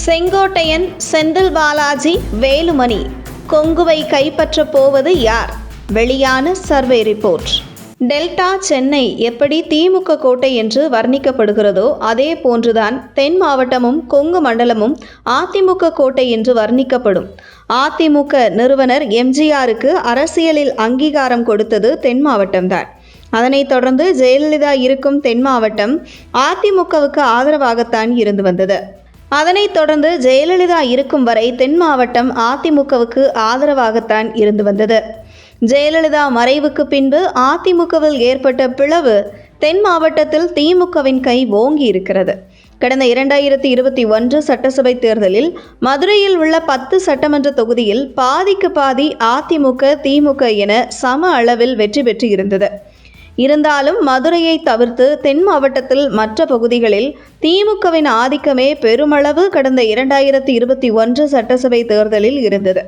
செங்கோட்டையன் செந்தில் பாலாஜி வேலுமணி. கொங்குவை கைப்பற்றப் போவது யார்? வெளியான சர்வே ரிப்போர்ட். டெல்டா சென்னை எப்படி திமுக கோட்டை என்று வர்ணிக்கப்படுகிறதோ அதே போன்றுதான் தென் மாவட்டமும் கொங்கு மண்டலமும் அதிமுக கோட்டை என்று வர்ணிக்கப்படும். அதிமுக நிறுவனர் எம்ஜிஆருக்கு அரசியலில் அங்கீகாரம் கொடுத்தது தென் மாவட்டம்தான். அதனைத் தொடர்ந்து ஜெயலலிதா இருக்கும் தென் மாவட்டம் அதிமுகவுக்கு ஆதரவாகத்தான் இருந்து வந்தது. அதனைத் தொடர்ந்து ஜெயலலிதா இருக்கும் வரை தென் மாவட்டம் அதிமுகவுக்கு ஆதரவாகத்தான் இருந்து வந்தது. ஜெயலலிதா மறைவுக்கு பின்பு அதிமுகவில் ஏற்பட்ட பிளவு தென் மாவட்டத்தில் திமுகவின் கை ஓங்கி இருக்கிறது. கடந்த இரண்டாயிரத்தி இருபத்தி ஒன்று சட்டசபை தேர்தலில் மதுரையில் உள்ள பத்து சட்டமன்ற தொகுதியில் பாதிக்கு பாதி அதிமுக திமுக என சம அளவில் வெற்றி பெற்று இருந்தது. இருந்தாலும் மதுரையை தவிர்த்து தென் மாவட்டத்தில் மற்ற பகுதிகளில் திமுகவின் ஆதிக்கமே பெருமளவு கடந்த இரண்டாயிரத்தி இருபத்தி ஒன்று சட்டசபை தேர்தலில் இருந்தது.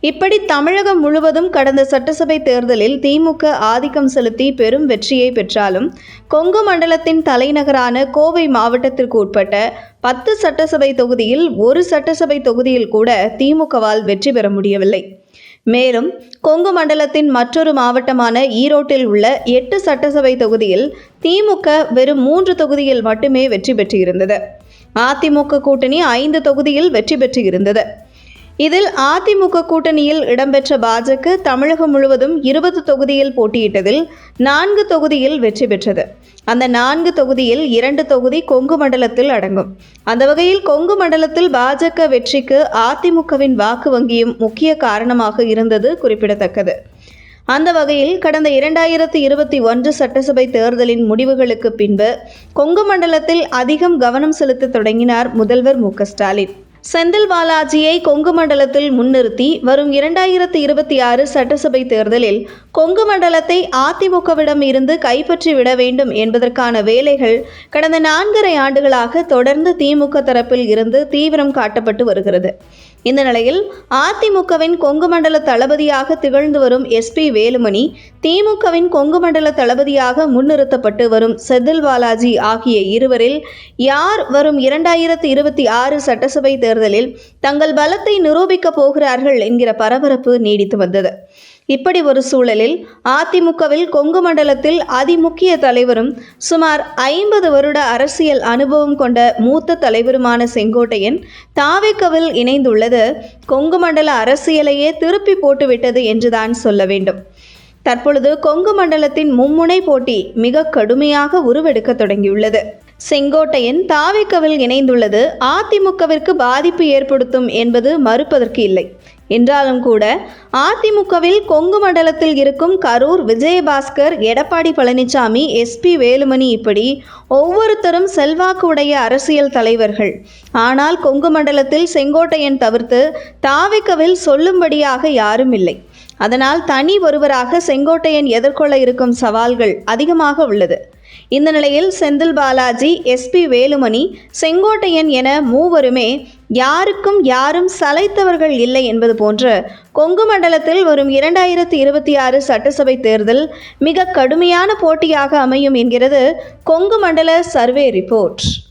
இப்படி தமிழகம் முழுவதும் கடந்த சட்டசபை தேர்தலில் திமுக ஆதிக்கம் செலுத்தி பெரும் வெற்றியை பெற்றாலும் கொங்கு மண்டலத்தின் தலைநகரான கோவை மாவட்டத்திற்கு உட்பட்ட பத்து சட்டசபை தொகுதியில் ஒரு சட்டசபை தொகுதியில் கூட திமுகவால் வெற்றி பெற முடியவில்லை. மேலும் கொங்கு மண்டலத்தின் மற்றொரு மாவட்டமான ஈரோட்டில் உள்ள எட்டு சட்டசபை தொகுதியில் திமுக வெறும் மூன்று தொகுதியில் மட்டுமே வெற்றி பெற்றிருந்தது. அதிமுக கூட்டணி ஐந்து தொகுதியில் வெற்றி பெற்று இருந்தது இதில் அதிமுக கூட்டணியில் இடம்பெற்ற பாஜக தமிழகம் முழுவதும் இருபது தொகுதியில் போட்டியிட்டதில் நான்கு தொகுதியில் வெற்றி பெற்றது. அந்த நான்கு தொகுதியில் இரண்டு தொகுதி கொங்கு மண்டலத்தில் அடங்கும். அந்த வகையில் கொங்கு மண்டலத்தில் பாஜக வெற்றிக்கு அதிமுகவின் வாக்கு வங்கியும் முக்கிய காரணமாக இருந்தது குறிப்பிடத்தக்கது. அந்த வகையில் கடந்த இரண்டாயிரத்தி இருபத்தி ஒன்று சட்டசபை தேர்தலின் முடிவுகளுக்கு பின்பு கொங்கு மண்டலத்தில் அதிகம் கவனம் செலுத்த தொடங்கினார் முதல்வர் மு ஸ்டாலின். செந்தில் பாலாஜியை கொங்கு மண்டலத்தில் முன்னிறுத்தி வரும் இரண்டாயிரத்தி இருபத்தி ஆறு சட்டசபை தேர்தலில் கொங்கு மண்டலத்தை அதிமுகவிடம் இருந்து கைப்பற்றி விட வேண்டும் என்பதற்கான வேலைகள் கடந்த நான்கரை ஆண்டுகளாக தொடர்ந்து திமுக தரப்பில் இருந்து தீவிரம் காட்டப்பட்டு வருகிறது. இந்த நிலையில் அதிமுகவின் கொங்கு மண்டல தளபதியாக திகழ்ந்து வரும் எஸ்பி வேலுமணி திமுகவின் கொங்கு மண்டல தளபதியாக முன்னிறுத்தப்பட்டு வரும் செந்தில் பாலாஜி ஆகிய இருவரில் யார் வரும் இரண்டாயிரத்தி இருபத்தி ஆறு சட்டசபை தேர்தலில் தங்கள் பலத்தை நிரூபிக்கப் போகிறார்கள் என்கிற பரபரப்பு நீடித்து வந்தது. இப்படி ஒரு சூழலில் அதிமுகவில் கொங்கு மண்டலத்தில் அதிமுக்கிய தலைவரும் சுமார் ஐம்பது வருட அரசியல் அனுபவம் கொண்ட மூத்த தலைவருமான செங்கோட்டையன் தாவேக்கவில் இணைந்துள்ளது. கொங்கு மண்டல அரசியலையே திருப்பி போட்டுவிட்டது என்றுதான் சொல்ல வேண்டும். தற்பொழுது கொங்கு மண்டலத்தின் மும்முனை போட்டி மிக கடுமையாக உருவெடுக்க தொடங்கியுள்ளது. செங்கோட்டையன் தாவிக்கவில் இணைந்துள்ளது. அதிமுகவிற்கு பாதிப்பு ஏற்படுத்தும் என்பது மறுப்பதற்கு இல்லை. என்றாலும் கூட அதிமுகவில் கொங்கு மண்டலத்தில் இருக்கும் கரூர் விஜயபாஸ்கர் எடப்பாடி பழனிசாமி எஸ்பி வேலுமணி இப்படி ஒவ்வொருத்தரும் செல்வாக்கு உடைய அரசியல் தலைவர்கள். ஆனால் கொங்கு மண்டலத்தில் செங்கோட்டையன் தவிர்த்து தாவிக்கவில் சொல்லும்படியாக யாரும் இல்லை. அதனால் தனி ஒருவராக செங்கோட்டையன் எதிர்கொள்ள இருக்கும் சவால்கள் அதிகமாக உள்ளது. இந்த நிலையில் செந்தில் பாலாஜி எஸ்பி வேலுமணி செங்கோட்டையன் என மூவருமே யாருக்கும் யாரும் சளைத்தவர்கள் இல்லை என்பது போன்று கொங்கு மண்டலத்தில் வரும் இரண்டாயிரத்தி இருபத்தி ஆறு சட்டசபை தேர்தல் மிக கடுமையான போட்டியாக அமையும் என்கிறது கொங்கு மண்டல சர்வே ரிப்போர்ட்.